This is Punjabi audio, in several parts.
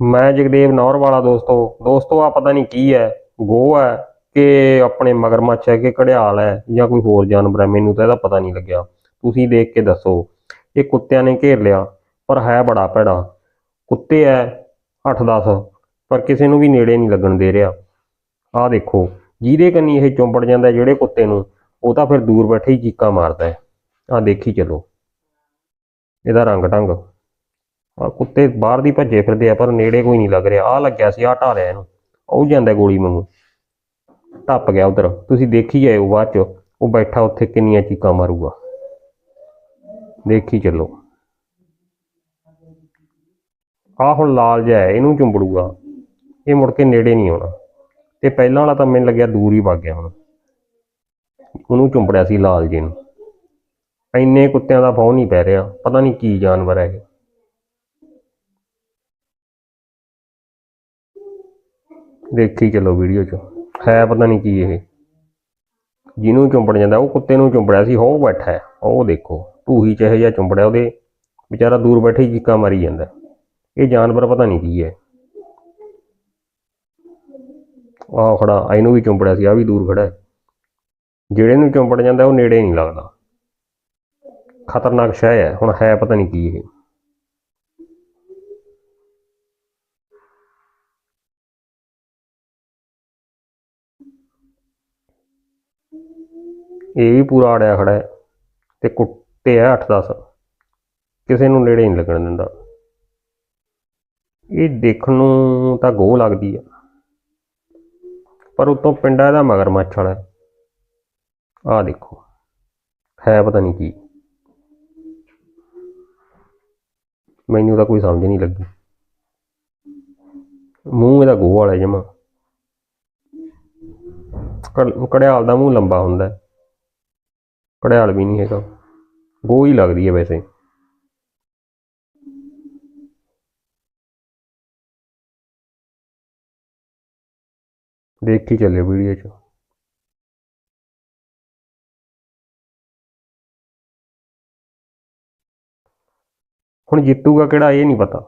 ਮੈਂ ਜਗਦੇਵ ਨੌਰ ਵਾਲਾ ਦੋਸਤੋ ਦੋਸਤੋ ਆ ਪਤਾ ਨਹੀਂ ਕੀ ਹੈ ਗੋ ਹੈ ਕਿ ਆਪਣੇ ਮਗਰਮੱਛ ਹੈ ਕਿ ਘੜਿਆਲ ਹੈ ਜਾਂ ਕੋਈ ਹੋਰ ਜਾਨਵਰ ਹੈ, ਮੈਨੂੰ ਤਾਂ ਇਹਦਾ ਪਤਾ ਨਹੀਂ ਲੱਗਿਆ। ਤੁਸੀਂ ਦੇਖ ਕੇ ਦੱਸੋ, ਇਹ ਕੁੱਤਿਆਂ ਨੇ ਘੇਰ ਲਿਆ, ਪਰ ਹੈ ਬੜਾ ਭੈੜਾ। ਕੁੱਤੇ ਹੈ 8-10 ਪਰ ਕਿਸੇ ਨੂੰ ਵੀ ਨੇੜੇ ਨਹੀਂ ਲੱਗਣ ਦੇ ਰਿਹਾ। ਆਹ ਦੇਖੋ, ਜਿਹਦੇ ਕੰਨੀ ਇਹ ਚੁੰਬੜ ਜਾਂਦਾ ਜਿਹੜੇ ਕੁੱਤੇ ਨੂੰ, ਉਹ ਤਾਂ ਫਿਰ ਦੂਰ ਬੈਠੇ ਹੀ ਚੀਕਾਂ ਮਾਰਦਾ ਹੈ। ਆਹ ਦੇਖੀ ਚਲੋ। ਇਹਦਾ ਰੰਗ ਢੰਗ ਆ ਕੁੱਤੇ ਬਾਹਰ ਦੀ ਭੱਜੇ ਫਿਰਦੇ ਆ, ਪਰ ਨੇੜੇ ਕੋਈ ਨਹੀਂ ਲੱਗ ਰਿਹਾ। ਆ ਲੱਗਿਆ ਸੀ ਆ ਢਾ ਲਿਆ ਇਹਨੂੰ। ਉਹ ਜਾਂਦਾ ਗੋਲੀ ਵਾਂਗੂ। ਟੱਪ ਗਿਆ ਉਧਰ। ਤੁਸੀਂ ਦੇਖੀ ਜਾਇਓ ਬਾਅਦ ਚ, ਉਹ ਬੈਠਾ ਉੱਥੇ ਕਿੰਨੀਆਂ ਚੀਕਾਂ ਮਾਰੂਗਾ। ਦੇਖੀ ਚੱਲੋ। ਆ ਹੁਣ ਲਾਲ ਜਿਹਾ ਹੈ, ਇਹਨੂੰ ਚੁੰਬੜੂਗਾ ਇਹ ਮੁੜ ਕੇ ਨੇੜੇ ਨਹੀਂ ਆਉਣਾ। ਤੇ ਪਹਿਲਾਂ ਵਾਲਾ ਤਾਂ ਮੈਨੂੰ ਲੱਗਿਆ ਦੂਰ ਹੀ ਵਗ ਗਿਆ ਹੁਣ। ਉਹਨੂੰ ਚੁੰਬੜਿਆ ਸੀ ਲਾਲ ਜੀ ਨੂੰ ਇੰਨੇ ਕੁੱਤਿਆਂ ਦਾ ਫੌ ਨਹੀਂ ਪੈ ਰਿਹਾ। ਪਤਾ ਨਹੀਂ ਕੀ ਜਾਨਵਰ ਹੈ ਇਹ। ਦੇਖੀ ਚੱਲੋ ਵੀਡੀਓ 'ਚ। ਹੈ ਪਤਾ ਨਹੀਂ ਕੀ ਇਹ। ਜਿਹਨੂੰ ਚੁੰਬੜ ਜਾਂਦਾ, ਉਹ ਕੁੱਤੇ ਨੂੰ ਚੁੰਬੜਿਆ ਸੀ ਹੋ ਬੈਠਾ ਹੈ, ਉਹ ਦੇਖੋ। ਢੂਹੀ ਚ ਇਹ ਜਿਹਾ ਚੁੰਬੜਿਆ, ਉਹਦੇ ਵਿਚਾਰਾ ਦੂਰ ਬੈਠੇ ਹੀ ਚੀਕਾਂ ਮਾਰੀ ਜਾਂਦਾ। ਇਹ ਜਾਨਵਰ ਪਤਾ ਨਹੀਂ ਕੀ ਹੈ। ਆਹ ਖੜਾ, ਇਹਨੂੰ ਵੀ ਚੁੰਬੜਿਆ ਸੀ ਆ ਵੀ ਦੂਰ ਖੜਾ ਹੈ। ਜਿਹੜੇ ਨੂੰ ਚੁੰਬੜ ਜਾਂਦਾ, ਉਹ ਨੇੜੇ ਨਹੀਂ ਲੱਗਦਾ। ਖਤਰਨਾਕ ਸ਼ੈ ਹੈ, ਹੁਣ ਹੈ ਪਤਾ ਨਹੀਂ ਕੀ ਇਹ। ਇਹ ਵੀ ਪੂਰਾ ਅੜਿਆ ਖੜਾ ਹੈ ਤੇ ਕੁੱਤੇ ਆ 8-10 ਕਿਸੇ ਨੂੰ ਨੇੜੇ ਨਹੀਂ ਲੱਗਣ ਦਿੰਦਾ। ਇਹ ਦੇਖਣ ਨੂੰ ਤਾਂ ਗੋ ਲੱਗਦੀ ਆ। ਪਰ ਉਤੋਂ ਪਿੰਡਾ ਇਹਦਾ ਮਗਰਮੱਛ ਵਾਲਾ ਆ ਦੇਖੋ, ਹੈ ਪਤਾ ਨਹੀਂ ਕੀ। ਮੈਨੂੰ ਤਾਂ ਕੋਈ ਸਮਝ ਨਹੀਂ ਲੱਗੀ। ਮੂੰਹ ਇਹਦਾ ਗੋਹ ਵਾਲਾ ਜਮਾ। ਘੜਿਆਲ ਦਾ ਮੂੰਹ ਲੰਬਾ ਹੁੰਦਾ ਹੈ। ਕੜਿਆਲ ਵੀ ਨਹੀਂ ਹੈਗਾ। ਗੋ ਹੀ ਲੱਗਦੀ ਹੈ ਵੈਸੇ। ਦੇਖੀ ਚੱਲੇ ਵੀਡੀਓ 'ਚ। ਹੁਣ ਜਿੱਤੂਗਾ ਕਿਹੜਾ ਇਹ ਨਹੀਂ ਪਤਾ।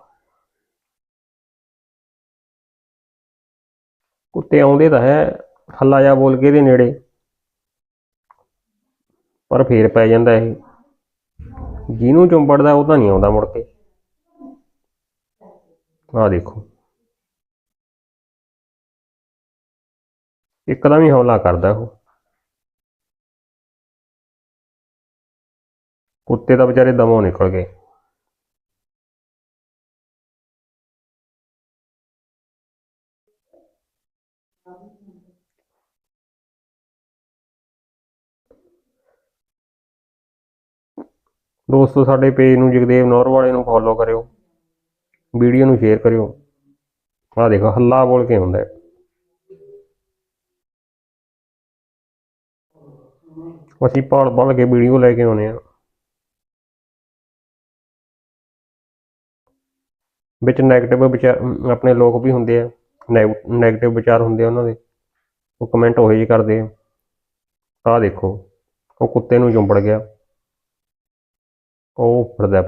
ਕੁੱਤੇ ਆਉਂਦੇ ਤਾਂ ਹੈ। ਹੱਲਾ ਜਾ ਬੋਲ ਕੇ ਇਹਦੇ ਨੇੜੇ। ਪਰ ਫੇਰ ਪੈ ਜਾਂਦਾ ਇਹ। ਜਿਹਨੂੰ ਚੁੰਬੜਦਾ ਉਹ ਤਾਂ ਨਹੀਂ ਆਉਂਦਾ ਮੁੜ ਕੇ। ਆਹ ਦੇਖੋ। ਇੱਕਦਮ ਹੀ ਹੌਲਾ ਕਰਦਾ ਉਹ। ਕੁੱਤੇ ਤਾਂ ਵਿਚਾਰੇ ਦਮੋਂ ਨਿਕਲ ਗਏ। ਦੋਸਤੋ, ਸਾਡੇ ਪੇਜ ਨੂੰ ਜਗਦੇਵ ਨੌਰ ਵਾਲੇ ਨੂੰ ਫੋਲੋ ਕਰਿਓ। ਵੀਡੀਓ ਨੂੰ ਸ਼ੇਅਰ ਕਰਿਓ। ਆਹ ਦੇਖੋ, ਹੱਲਾ ਬੋਲ ਕੇ ਹੁੰਦਾ ਹੈ। ਅਸੀਂ ਭਾਲ ਭਾਲ ਕੇ ਵੀਡੀਓ ਲੈ ਕੇ ਆਉਨੇ ਆ ਵਿੱਚ 네ਗੇਟਿਵ ਵਿਚਾਰ, ਆਪਣੇ ਲੋਕ ਵੀ ਹੁੰਦੇ ਆ। 네ਗੇਟਿਵ ਵਿਚਾਰ ਹੁੰਦੇ ਆ ਉਹਨਾਂ ਦੇ। ਉਹ ਕਮੈਂਟ ਉਹੇ ਜਿਹੇ ਕਰਦੇ ਆ। ਆਹ ਦੇਖੋ, ਉਹ ਕੁੱਤੇ ਨੂੰ ਚੁੰਬੜ ਗਿਆ। கோவப்படுறதை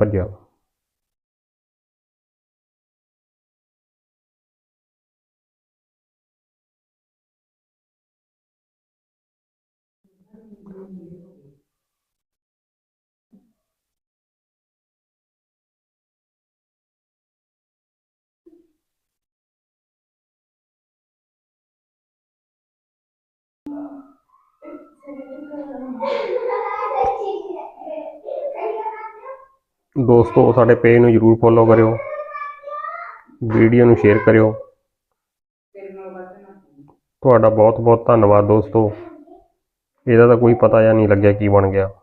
Thank you. ਦੋਸਤੋ, ਸਾਡੇ ਪੇਜ ਨੂੰ ਜਰੂਰ ਫੋਲੋ ਕਰਿਓ। ਵੀਡੀਓ ਨੂੰ ਸ਼ੇਅਰ ਕਰਿਓ। ਤੁਹਾਡਾ ਬਹੁਤ ਬਹੁਤ ਧੰਨਵਾਦ ਦੋਸਤੋ। ਇਹਦਾ ਤਾਂ ਕੋਈ ਪਤਾ ਜਾਂ ਨਹੀਂ ਲੱਗਿਆ ਕੀ ਬਣ ਗਿਆ।